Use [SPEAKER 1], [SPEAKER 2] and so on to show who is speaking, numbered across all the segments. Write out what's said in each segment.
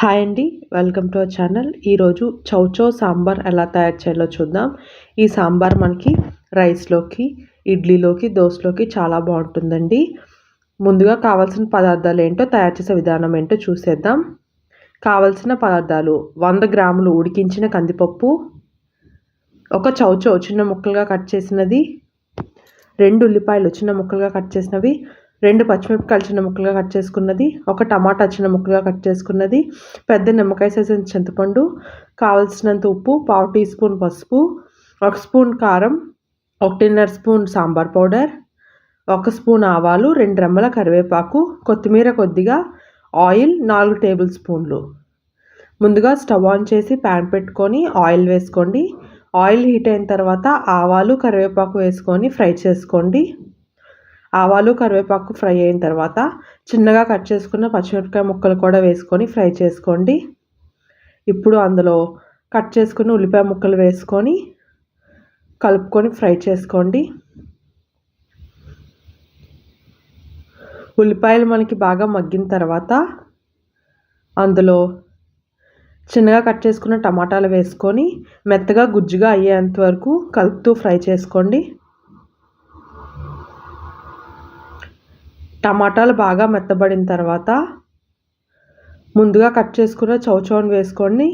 [SPEAKER 1] Hi అండి welcome to our channel ఈరోజు చౌచో సాంబార్ ఎలా తయారు చేయాలో చూద్దాం. ఈ సాంబార్ మనకి రైస్లోకి ఇడ్లీలోకి దోశలోకి చాలా బాగుంటుందండి. ముందుగా కావాల్సిన పదార్థాలు ఏంటో తయారు చేసే విధానం ఏంటో చూసేద్దాం. కావలసిన పదార్థాలు వంద గ్రాములు ఉడికించిన కందిపప్పు ఒక చౌచో చిన్న ముక్కలుగా కట్ చేసినది రెండు ఉల్లిపాయలు చిన్న ముక్కలుగా కట్ చేసినవి రెండు పచ్చిమిరపకాయలు చిన్న ముక్కలుగా కట్ చేసుకున్నది ఒక టమాటా చిన్న ముక్కలుగా కట్ చేసుకున్నది పెద్ద నిమ్మకాయ సైజు చింతపండు కావలసినంత ఉప్పు పావు టీ స్పూన్ పసుపు ఒక స్పూన్ కారం ఒకటిన్నర స్పూన్ సాంబార్ పౌడర్ ఒక స్పూన్ ఆవాలు రెండు రెమ్మల కరివేపాకు కొత్తిమీర కొద్దిగా ఆయిల్ నాలుగు టేబుల్ స్పూన్లు. ముందుగా స్టవ్ ఆన్ చేసి ప్యాన్ పెట్టుకొని ఆయిల్ వేసుకోండి. ఆయిల్ హీట్ అయిన తర్వాత ఆవాలు కరివేపాకు వేసుకొని ఫ్రై చేసుకోండి. ఆవాలు కరివేపాకు ఫ్రై అయిన తర్వాత చిన్నగా కట్ చేసుకున్న పచ్చిమిరపకాయ ముక్కలు కూడా వేసుకొని ఫ్రై చేసుకోండి. ఇప్పుడు అందులో కట్ చేసుకున్న ఉల్లిపాయ ముక్కలు వేసుకొని కలుపుకొని ఫ్రై చేసుకోండి. ఉల్లిపాయలు మనకి బాగా మగ్గిన తర్వాత అందులో చిన్నగా కట్ చేసుకున్న టమాటాలు వేసుకొని మెత్తగా గుజ్జుగా అయ్యేంత వరకు కలుపుతూ ఫ్రై చేసుకోండి. టమాటాలు బాగా మెత్తబడిన తర్వాత ముందుగా కట్ చేసుకున్న చౌచౌని వేసుకొని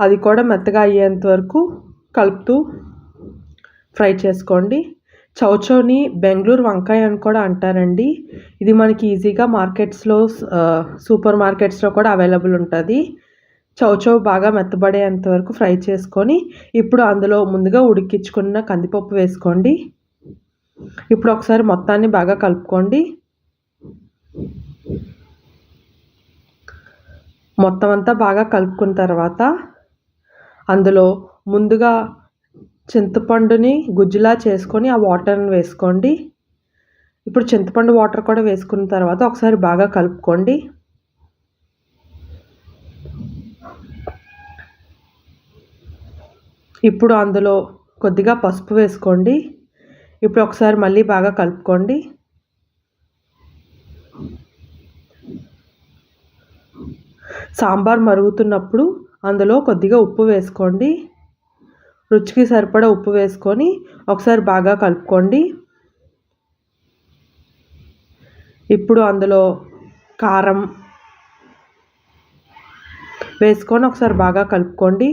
[SPEAKER 1] అది కూడా మెత్తగా అయ్యేంత వరకు కలుపుతూ ఫ్రై చేసుకోండి. చౌచౌని బెంగళూరు వంకాయ అని కూడా అంటారండి. ఇది మనకి ఈజీగా మార్కెట్స్లో సూపర్ మార్కెట్స్లో కూడా అవైలబుల్ ఉంటుంది. చౌచౌ బాగా మెత్తబడేంత వరకు ఫ్రై చేసుకొని ఇప్పుడు అందులో ముందుగా ఉడికించుకున్న కందిపప్పు వేసుకోండి. ఇప్పుడు ఒకసారి మొత్తాన్ని బాగా కలుపుకోండి. మొత్తం అంతా బాగా కలుపుకున్న తర్వాత అందులో ముందుగా చింతపండుని గుజ్జులా చేసుకొని ఆ వాటర్ని వేసుకోండి. ఇప్పుడు చింతపండు వాటర్ కూడా వేసుకున్న తర్వాత ఒకసారి బాగా కలుపుకోండి. ఇప్పుడు అందులో కొద్దిగా పసుపు వేసుకోండి. ఇప్పుడు ఒకసారి మళ్ళీ బాగా కలుపుకోండి. సాంబార్ మరుగుతున్నప్పుడు అందులో కొద్దిగా ఉప్పు వేసుకోండి. రుచికి సరిపడా ఉప్పు వేసుకొని ఒకసారి బాగా కలుపుకోండి. ఇప్పుడు అందులో కారం వేసుకొని ఒకసారి బాగా కలుపుకోండి.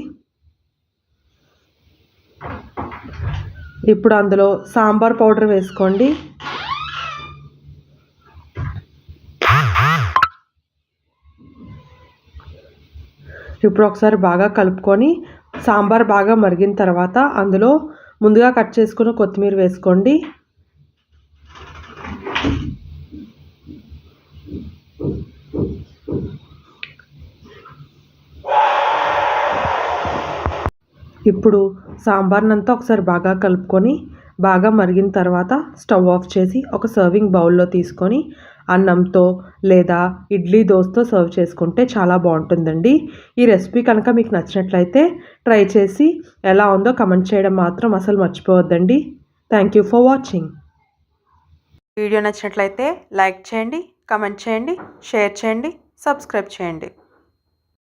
[SPEAKER 1] ఇప్పుడు అందులో సాంబార్ పౌడర్ వేసుకోండి. ఇప్పుడు ఒకసారి బాగా కలుపుకొని సాంబార్ బాగా మరిగిన తర్వాత అందులో ముందుగా కట్ చేసుకున్న కొత్తిమీర వేసుకోండి. ఇప్పుడు సాంబార్నంతా ఒకసారి బాగా కలుపుకొని బాగా మరిగిన తర్వాత స్టవ్ ఆఫ్ చేసి ఒక సర్వింగ్ బౌల్లో తీసుకొని అన్నంతో లేదా ఇడ్లీ దోశతో సర్వ్ చేసుకుంటే చాలా బాగుంటుందండి. ఈ రెసిపీ కనుక మీకు నచ్చినట్లయితే ట్రై చేసి ఎలా ఉందో కమెంట్ చేయడం మాత్రం అసలు మర్చిపోవద్దండి. Thank you for watching
[SPEAKER 2] video నచ్చినట్లయితే లైక్ చేయండి కమెంట్ చేయండి షేర్ చేయండి సబ్స్క్రైబ్ చేయండి.